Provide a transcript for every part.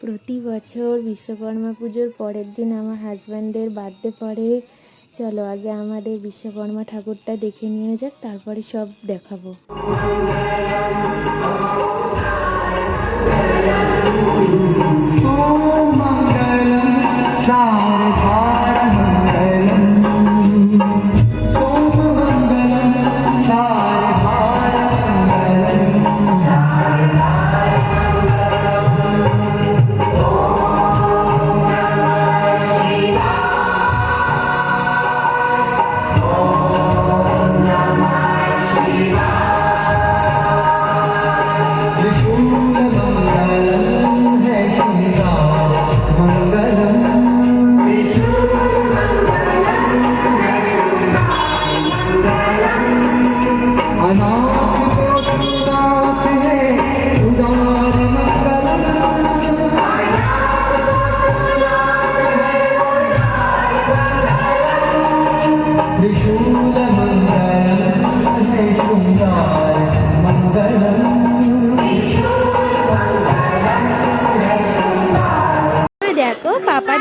প্রতি বছর বিশ্বকর্মা পুজোর পরের দিন আমার হাজব্যান্ডের বার্থডে পরে চলো আগে আমাদের বিশ্বকর্মা ঠাকুরটা দেখে নিয়ে যাক, তারপরে সব দেখাবো।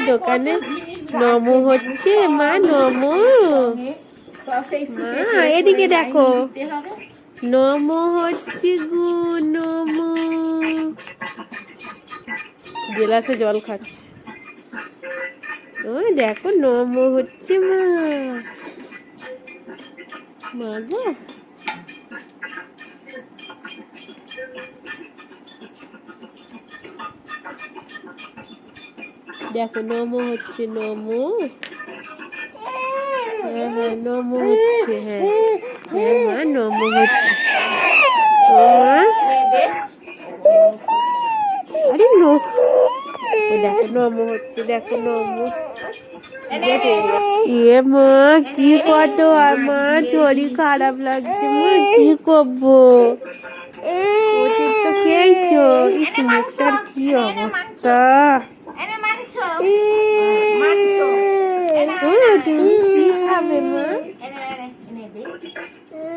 দোকানে নমো হচ্ছে, মা নমো। মা, এদিকে দেখো। নমো হচ্ছে গু, নমো। গেলাসে জল খাচ্ছে। ওই দেখো, নমো হচ্ছে মা। মা গো। দেখো, নমো হচ্ছে নমো। হ্যাঁ হ্যাঁ নমো হচ্ছে হ্যাঁ। হ্যাঁ মা নমো হচ্ছে। আরে নো দেখো, নমো হচ্ছে, দেখো, নমো। এ মা, কি কত আমার শরীর খারাপ লাগছে, মা, কি করব? ওষুধ তো খেয়েছো? ইস, মুখটার কি অবস্থা?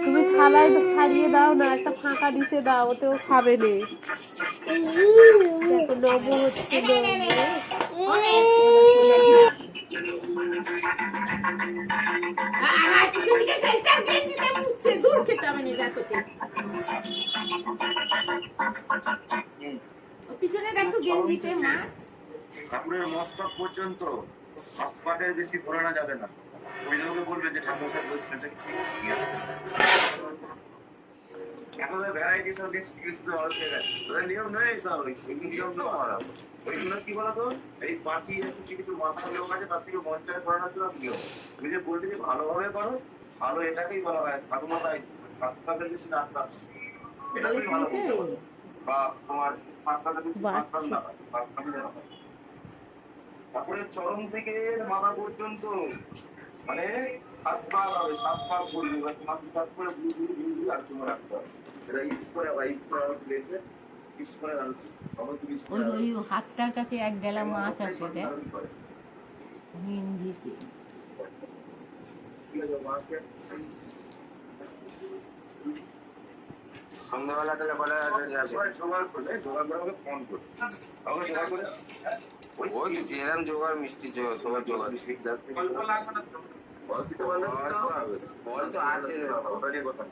তুমি থালায় ছাড়িয়ে দাও না একটা ফাঁকা ডিশে দাও ওতেও খাবে নে নবু হচ্ছে পিছনে দেখ গেঞ্জিতে মাছ। ঠাকুরের মস্তক পর্যন্ত সাত পাটের বেশি ঘোরানো যাবে না। অভিযোগে বলবে যে ঠাকুর বলছেন এটা কি আছে। এখন ভ্যারাইটি সব কিছু কিছু হয়ে গেছে নিয়ম নয় সব নিয়ম তো খারাপ ওইগুলো কি বলতো? এই পাখি কিছু কিছু মাথা লোক আছে তার থেকে মঞ্চায় ছড়ানোর জন্য নিয়ম। তুমি যে বলতে ভালোভাবে করো ভালো এটাকেই বলা হয়। ঠাকুর মাথায় সাত বেশি আসতে এটা ভালো বা তোমার বেশি না হয়। তারপরে চরম থেকে মাথা পর্যন্ত মানে সাত পা হবে সাত পা করবে এবার সাত করে বুঝি বুঝি বুঝি আর তোমার রাখতে হবে এটা ইউজ করে বা ইউজ প্লেটে ইউজ করে ওই ওই হাতটার কাছে এক গেলা মাছ আছে দেখ। ঠিক আছে, সন্ধ্যাবেলা তাহলে বলে সবাই জোগাড় করে জোগাড় করে ফোন করবে। জোগাড় ওই মিষ্টি জোগাড় সবার জোগাড়। বল। তো আছে। কথা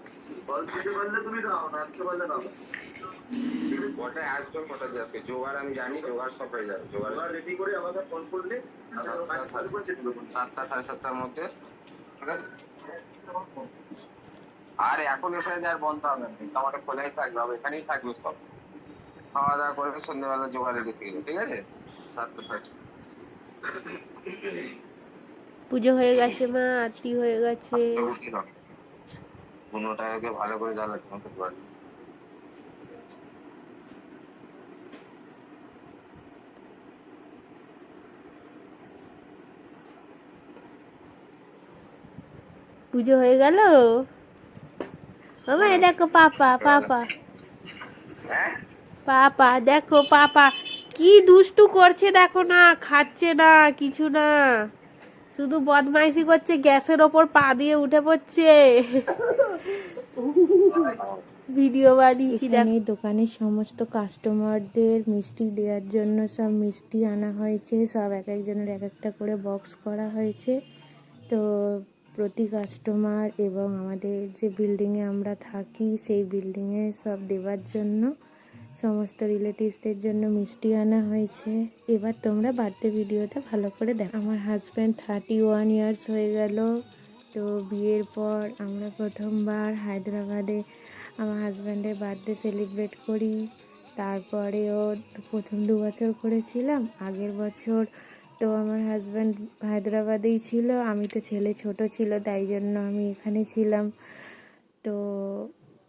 কটায় আসবে কটাতে আসবে জোগাড় আমি জানি জোগাড় সব হয়ে যাবে। জোগাড় রেডি করে আমাকে ফোন করলে সাতটা সাড়ে-। সাতটা সাতটার মধ্যে। ঠিক আছে? আর এখন এসে আর বন্ধ হবে তোমাকে খোলাই থাকবে হবে এখানেই থাকবে সব। খাওয়া দাওয়া করবে সন্ধ্যেবেলা জোগাড়ে যেতে গেলে ঠিক আছে? সাতটা সাড়ে পুজো হয়ে গেছে মা আরতি হয়ে গেছে। পনেরোটাকে ভালো করে জ্বালা তোমাকে পারবে পুজো হয়ে গেল? বাবা দেখো পাপা পাপা। পাপা, দেখো পাপা, কি দুষ্টু করছে দেখো না, খাচ্ছে না, কিছু না। শুধু বদমাইশি করছে, গ্যাসের ওপর পা দিয়ে উঠে পড়ছে। ভিডিও বানিয়েছি এখানে দোকানের সমস্ত কাস্টমারদের মিষ্টি দেওয়ার জন্য সব মিষ্টি আনা হয়েছে, সব এক একজনের এক একটা করে বক্স করা হয়েছে। তো প্রতি কাস্টমার এবং আমাদের যে বিল্ডিংয়ে আমরা থাকি, সেই বিল্ডিংয়ে সব দেওয়ার জন্য, সমস্ত রিলেটিভসদের জন্য মিষ্টি আনা হয়েছে। এবার তোমরা বার্থডে ভিডিওটা ভালো করে দেখো। আমার হাজব্যান্ড থার্টি ওয়ান ইয়ার্স হয়ে গেল। তো বিয়ের পর আমরা প্রথমবার হায়দ্রাবাদে আমার হাজব্যান্ডের বার্থডে সেলিব্রেট করি। তারপরেও প্রথম দু বছর করেছিলাম। আগের বছর তো আমার হাজব্যান্ড হায়দ্রাবাদেই ছিল, আমি তো ছেলে ছোট ছিল, তাই জন্য আমি এখানে ছিলাম। তো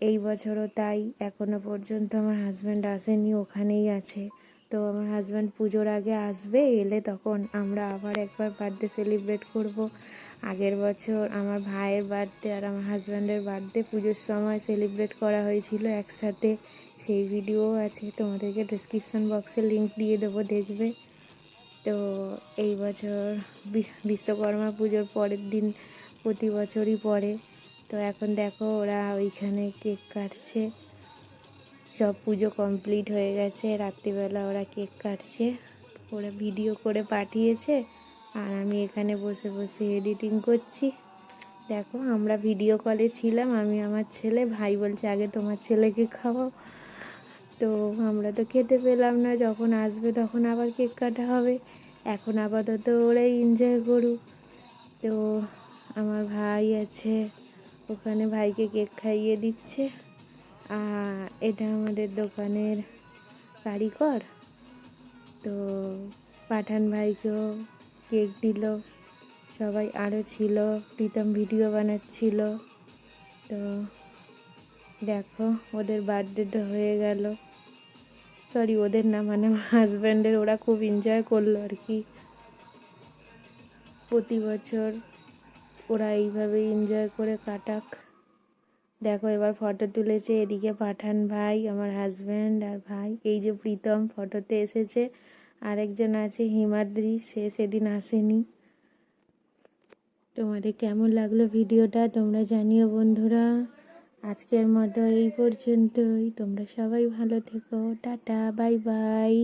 এই বছরও তাই, এখনও পর্যন্ত আমার হাজব্যান্ড আসেনি, ওখানেই আছে। তো আমার হাজব্যান্ড পুজোর আগে আসবে, এলে তখন আমরা আবার একবার বার্থডে সেলিব্রেট করব। আগের বছর আমার ভাইয়ের বার্থডে আর আমার হাজব্যান্ডের বার্থডে পুজোর সময় সেলিব্রেট করা হয়েছিল একসাথে। সেই ভিডিও আছে, তোমাদেরকে ডিসক্রিপশন বক্সে লিংক দিয়ে দেবো, দেখবে। তো এই বছর বিশ্বকর্মা পুজোর পরের দিন প্রতি বছরই পড়ে। তো এখন দেখো ওরা ওইখানে কেক কাটছে। সব পুজো কমপ্লিট হয়ে গেছে। রাত্রিবেলা ওরা কেক কাটছে। ওরা ভিডিও করে পাঠিয়েছে। আর আমি এখানে বসে বসে এডিটিং করছি। দেখো আমরা ভিডিও কলে ছিলাম। আমি আমার ছেলে, ভাই বলছে, আগে তোমার ছেলেকে খাওয়াও। তো আমরা তো খেতে পেলাম না, যখন আসবে তখন আবার কেক কাটা হবে। এখন আপাতত ওরাই এনজয় করুক। তো আমার ভাই আছে, ওখানে ভাইকে কেক খাইয়ে দিচ্ছে। আর এটা আমাদের দোকানের কারিগর তো পাঠান ভাইকেও কেক দিল। সবাই আরও ছিল, প্রীতম ভিডিও বানাচ্ছিল। তো দেখো, ওদের বার্থডে তো হয়ে গেল। সরি ওদের না মানে আমার হাজব্যান্ডের ওরা খুব এনজয় করল আর কি। প্রতি বছর ওরা এইভাবে এনজয় করে কাটাক। দেখো, এবার ফটো তুলেছে এদিকে পাঠান ভাই, আমার হাজব্যান্ড আর ভাই। এই যে প্রীতম ফটোতে এসেছে, আরেকজন আছে হিমাদ্রি, সে সেদিন আসেনি। তোমাদের কেমন লাগল ভিডিওটা তোমরা জানিও বন্ধুরা। আজকের মতো এই পর্যন্তই। তোমরা সবাই ভালো থেকো। Tata bye bye.